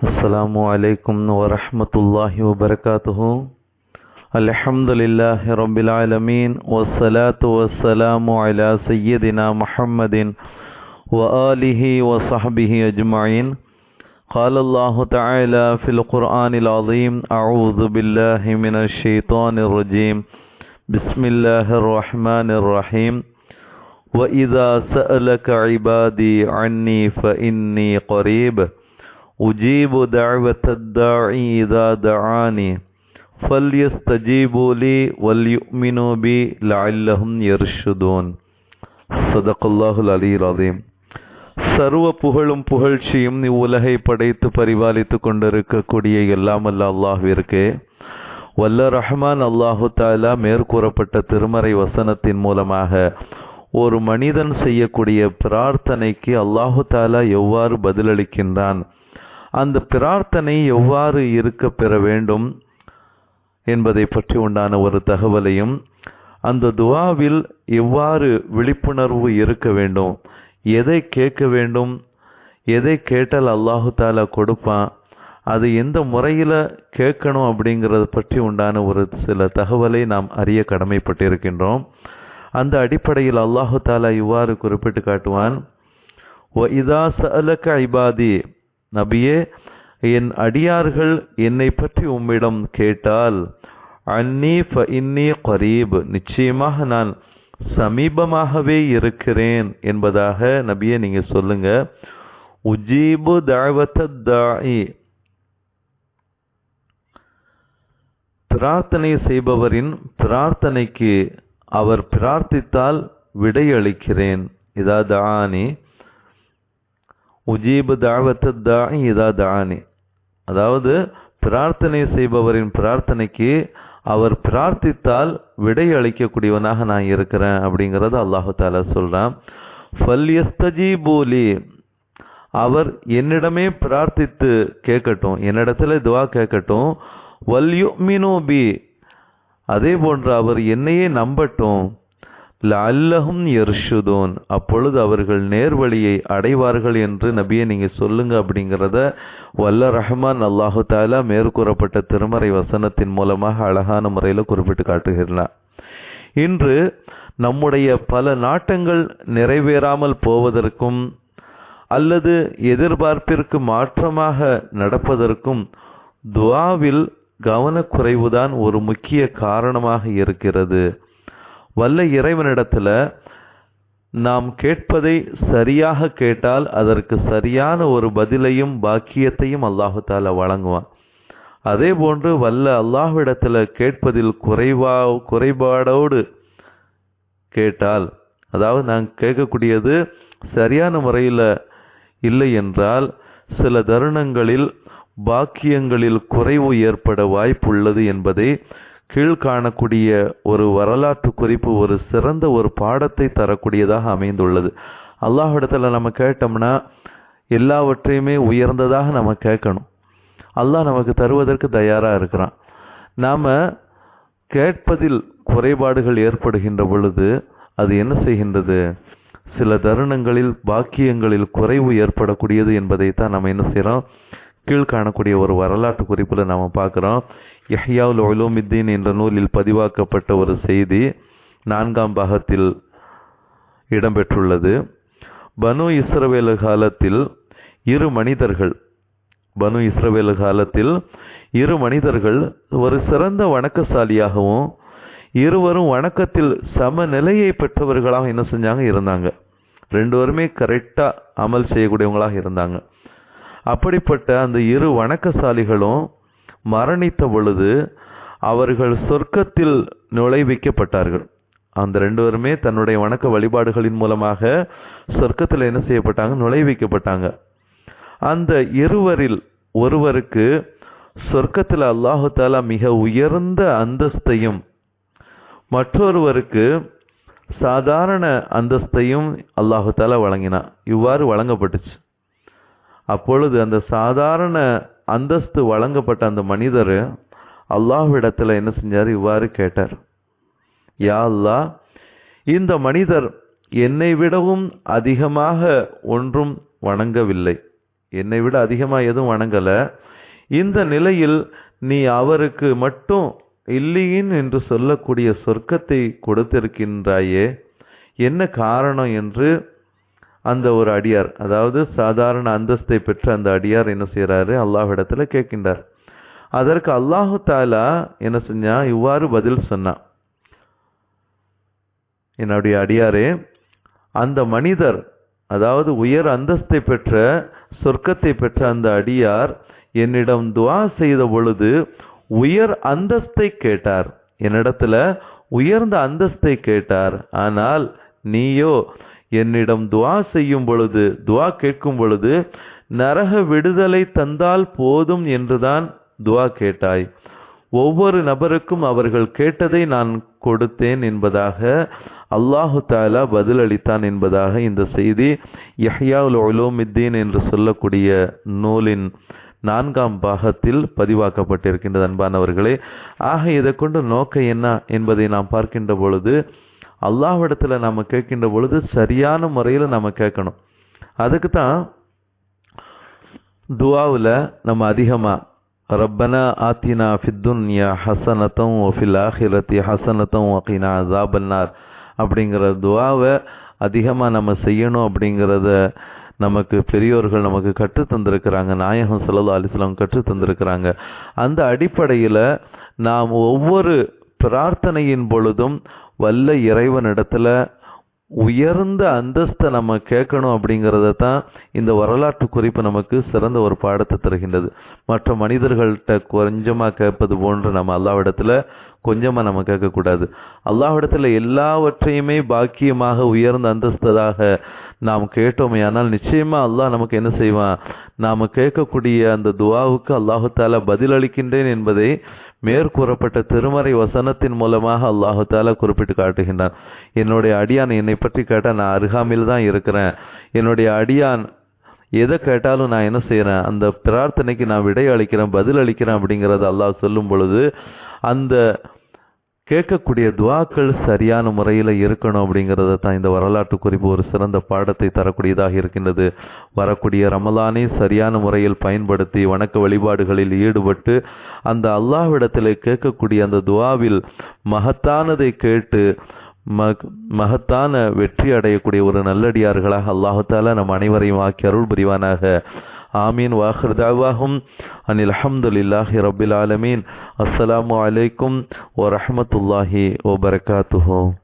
السلام عليكم ورحمة الله وبركاته. الحمد لله رب العالمين والصلاة والسلام على سيدنا محمد وآله وصحبه أجمعين قال الله تعالى في القرآن العظيم أعوذ بالله من الشيطان الرجيم بسم الله الرحمن الرحيم وإذا سألك عبادي عني فإني قريب. أجيب دعوة الداعي إذا دعاني فليستجيبوا لي وليؤمنوا بي لعلهم يرشدون صدق الله العلي العظيم சர்வ புகழும் புகழ்ச்சியும் இவ்வுலகை படைத்து பரிபாலித்துக் கொண்டிருக்கக்கூடிய எல்லாம் அல்ல அல்லாஹ்விற்கு வல்ல ரஹ்மான் அல்லாஹு தாலா மேற்கூறப்பட்ட திருமறை வசனத்தின் மூலமாக ஒரு மனிதன் செய்யக்கூடிய பிரார்த்தனைக்கு அல்லாஹு தாலா எவ்வாறு பதிலளிக்கின்றான் அந்த பிரார்த்தனை எவ்வாறு இருக்க பெற வேண்டும் என்பதை பற்றி உண்டான ஒரு தகவலையும் அந்த துவாவில் எவ்வாறு விழிப்புணர்வு இருக்க வேண்டும் எதை கேட்க வேண்டும் எதை கேட்டால் அல்லாஹு தாலா கொடுப்பான் அது எந்த முறையில் கேட்கணும் அப்படிங்கிறத பற்றி உண்டான ஒரு சில தகவலை நாம் அறிய கடமைப்பட்டிருக்கின்றோம். அந்த அடிப்படையில் அல்லாஹு தாலா இவ்வாறு குறிப்பிட்டு காட்டுவான் ஒ இதா சலக்க ஐபாதி நபியே என் அடியார்கள் என்னை பற்றி உம்மிடம் கேட்டால் அன்னி ஃப இன்னி கரீப் நிச்சயமாக நான் சமீபமாகவே இருக்கிறேன் என்பதாக நபியே நீங்க சொல்லுங்க. உஜீபு தாவத்த தாயி பிரார்த்தனை செய்பவரின் பிரார்த்தனைக்கு அவர் பிரார்த்தித்தால் விடையளிக்கிறேன். இதா தானி உஜீபு தாவத்த தாய் இதா தானி. அதாவது பிரார்த்தனை செய்பவரின் பிரார்த்தனைக்கு அவர் பிரார்த்தித்தால் விடை அளிக்கக்கூடியவனாக நான் இருக்கிறேன் அப்படிங்கிறது அல்லாஹு தாலா ஃபல்யஸ்தஜி போலி அவர் என்னிடமே பிரார்த்தித்து கேட்கட்டும் என்னிடத்துல துவா கேட்கட்டும். வல்யுமினு பி. அதே போன்று அவர் என்னையே நம்பட்டும். லல்லஹும் எர்ஷுதோன் அப்பொழுது அவர்கள் நேர்வழியை அடைவார்கள் என்று நபியை நீங்கள் சொல்லுங்க அப்படிங்கிறத வல்ல ரஹ்மான் அல்லாஹு தாலா மேற்கூறப்பட்ட திருமறை வசனத்தின் மூலமாக அழகான முறையில் குறிப்பிட்டு காட்டுகிறார். இன்று நம்முடைய பல நாட்டங்கள் நிறைவேறாமல் போவதற்கும் அல்லது எதிர்பார்ப்பிற்கு மாற்றமாக நடப்பதற்கும் துவாவில் கவனக்குறைவுதான் ஒரு முக்கிய காரணமாக இருக்கிறது. வல்ல இறைவனிடத்தில் நாம் கேட்பதை சரியாக கேட்டால் அதற்கு சரியான ஒரு பதிலையும் பாக்கியத்தையும் அல்லாஹால வழங்குவான். அதே போன்று வல்ல அல்லாஹ்விடத்தில் கேட்பதில் குறைவா குறைபாடோடு கேட்டால் அதாவது நாங்கள் கேட்கக்கூடியது சரியான முறையில் இல்லை என்றால் சில தருணங்களில் பாக்கியங்களில் குறைவு ஏற்பட வாய்ப்புள்ளது என்பதை கீழ்காணக்கூடிய ஒரு வரலாற்று குறிப்பு ஒரு சிறந்த ஒரு பாடத்தை தரக்கூடியதாக அமைந்துள்ளது. அல்லாஹிடத்தில் நம்ம கேட்டோம்னா எல்லாவற்றையுமே உயர்ந்ததாக நம்ம கேட்கணும். அல்லாஹ் நமக்கு தருவதற்கு தயாராக இருக்கிறான். நாம் கேட்பதில் குறைபாடுகள் ஏற்படுகின்ற பொழுது அது என்ன செய்கின்றது? சில தருணங்களில் பாக்கியங்களில் குறைவு ஏற்படக்கூடியது என்பதைத்தான் நம்ம என்ன செய்கிறோம் கீழ் காணக்கூடிய ஒரு வரலாற்று குறிப்பில் நாம் பார்க்குறோம். யஹ்யாவுல் உலூமித்தீன் என்ற நூலில் பதிவாக்கப்பட்ட ஒரு செய்தி நான்காம் பாகத்தில் இடம்பெற்றுள்ளது. பனு இஸ்ரவேல காலத்தில் இரு மனிதர்கள் பனு இஸ்ரவேல காலத்தில் இரு மனிதர்கள் ஒரு சிறந்த வணக்கசாலியாகவும் இருவரும் வணக்கத்தில் சமநிலையை பெற்றவர்களாக என்ன செஞ்சாங்க? இருந்தாங்க. ரெண்டு பேருமே கரெக்டாக அமல் செய்யக்கூடியவங்களாக இருந்தாங்க. அப்படிப்பட்ட அந்த இரு வணக்கசாலிகளும் மரணித்த பொழுது அவர்கள் சொர்க்கத்தில் நுழைவிக்கப்பட்டார்கள். அந்த ரெண்டு பேருமே தன்னுடைய வணக்க வழிபாடுகளின் மூலமாக சொர்க்கத்தில் என்ன செய்யப்பட்டாங்க? நுழைவிக்கப்பட்டாங்க. அந்த இருவரில் ஒருவருக்கு சொர்க்கத்தில் அல்லாஹு தாலா மிக உயர்ந்த அந்தஸ்தையும் மற்றொருவருக்கு சாதாரண அந்தஸ்தையும் அல்லாஹு தாலா வழங்கினான். இவ்வாறு வழங்கப்பட்டுச்சு. அப்பொழுது அந்த சாதாரண அந்தஸ்து வழங்கப்பட்ட அந்த மனிதர் அல்லாஹ்விடத்தில் என்ன செஞ்சார்? இவ்வாறு கேட்டார். யா அல்லா இந்த மனிதர் என்னை விடவும் அதிகமாக ஒன்றும் வணங்கவில்லை. என்னை விட அதிகமாக எதுவும் வணங்கலை. இந்த நிலையில் நீ அவருக்கு மட்டும் இல்லையின் என்று சொல்லக்கூடிய சொர்க்கத்தை கொடுத்திருக்கின்றாயே என்ன காரணம் என்று அந்த ஒரு அடியார் அதாவது சாதாரண அந்தஸ்தை பெற்ற அந்த அடியார் என்ன செய்யறாரு அல்லாஹ்விடத்துல கேட்கின்றார். அதற்கு அல்லாஹு தாலா என்ன செஞ்சா? இவ்வாறு பதில் சொன்னான் என்னுடைய அடியாரே அந்த மனிதர் அதாவது உயர் அந்தஸ்தை பெற்ற சொர்க்கத்தை பெற்ற அந்த அடியார் என்னிடம் துவா செய்த பொழுது உயர் அந்தஸ்தை கேட்டார். என்னிடத்துல உயர்ந்த அந்தஸ்தை கேட்டார். ஆனால் நீயோ என்னிடம் துவா செய்யும் பொழுது துவா கேட்கும் பொழுது நரக விடுதலை தந்தால் போதும் என்றுதான் துவா கேட்டாய். ஒவ்வொரு நபருக்கும் அவர்கள் கேட்டதை நான் கொடுத்தேன் என்பதாக அல்லாஹு தாலா பதிலளித்தான் என்பதாக இந்த செய்தி யஹ்யாவுல் உலூமித்தீன் என்று சொல்லக்கூடிய நூலின் நான்காம் பாகத்தில் பதிவாக்கப்பட்டிருக்கின்றது அன்பானவர்களே. ஆக இதை கொண்டு நோக்கம் என்ன என்பதை நாம் பார்க்கின்ற பொழுது அல்லாஹ்விடத்துல நம்ம கேட்கின்ற பொழுது சரியான முறையில் நம்ம கேட்கணும். அதுக்கு தான் துவாவில் நம்ம அதிகமா ரப்பனா ஆத்தினா ஃபித்துன்யா ஹசனத்தம் ஒஃபில் ஆஹிரத்தி ஹசனத்தம் ஒகினா ஜாபன்னார் அப்படிங்கிற துவாவை அதிகமாக நம்ம செய்யணும் அப்படிங்கிறத நமக்கு பெரியோர்கள் நமக்கு கற்று தந்திருக்கிறாங்க நாயகம் சல்லா அலிஸ்லாம் கற்று தந்திருக்கிறாங்க அந்த அடிப்படையில் நாம் ஒவ்வொரு பிரார்த்தனையின் பொழுதும் வல்ல இறைவனிடத்துல உயர்ந்த அந்தஸ்தை நம்ம கேட்கணும் அப்படிங்கிறத தான் இந்த வரலாற்று குறிப்பு நமக்கு சிறந்த ஒரு பாடத்தை தருகின்றது. மற்ற மனிதர்கள்ட்ட கொஞ்சமாக கேட்பது போன்று நம்ம அல்லாவிடத்தில் கொஞ்சமாக நம்ம கேட்கக்கூடாது. அல்லாவிடத்தில் எல்லாவற்றையுமே பாக்கியமாக உயர்ந்த அந்தஸ்ததாக நாம் கேட்டோமே ஆனால் நிச்சயமாக அல்லாஹ் நமக்கு என்ன செய்வான்? நாம் கேட்கக்கூடிய அந்த துவாவுக்கு அல்லாஹு தாலா பதிலளிக்கின்றேன் என்பதை மேற்கூறப்பட்ட திருமறை வசனத்தின் மூலமாக அல்லாஹு தாலா குறிப்பிட்டு காட்டுகின்றான். என்னுடைய அடியான் என்னை பற்றி கேட்டால் நான் அருகாமையில் தான் இருக்கிறேன். என்னுடைய அடியான் எதை கேட்டாலும் நான் என்ன செய்கிறேன் அந்த பிரார்த்தனைக்கு நான் விடை அளிக்கிறேன் பதில் அளிக்கிறேன் அப்படிங்கிறத அல்லாஹ் சொல்லும் பொழுது அந்த கேட்கக்கூடிய துவாக்கள் சரியான முறையில் இருக்கணும் அப்படிங்கிறத தான் இந்த வரலாற்று குறிப்பு ஒரு சிறந்த பாடத்தை தரக்கூடியதாக இருக்கின்றது. வரக்கூடிய ரமலானை சரியான முறையில் பயன்படுத்தி வணக்க வழிபாடுகளில் ஈடுபட்டு அந்த அல்லாஹ்விடத்தில் கேட்கக்கூடிய அந்த துவாவில் மகத்தானதை கேட்டு மகத்தான வெற்றி அடையக்கூடிய ஒரு நல்லடியார்களாக அல்லாஹால நம் அனைவரையும் ஆக்கி அருள் புரிவானாக. ஆமீன். வாஹர் தாவாகும் அனில் அஹமதுல்லாஹி ரபில் ஆலமீன். அஸ்ஸலாமு அலைக்கும் வரஹமத்துல்லாஹி வபரகாத்துஹோ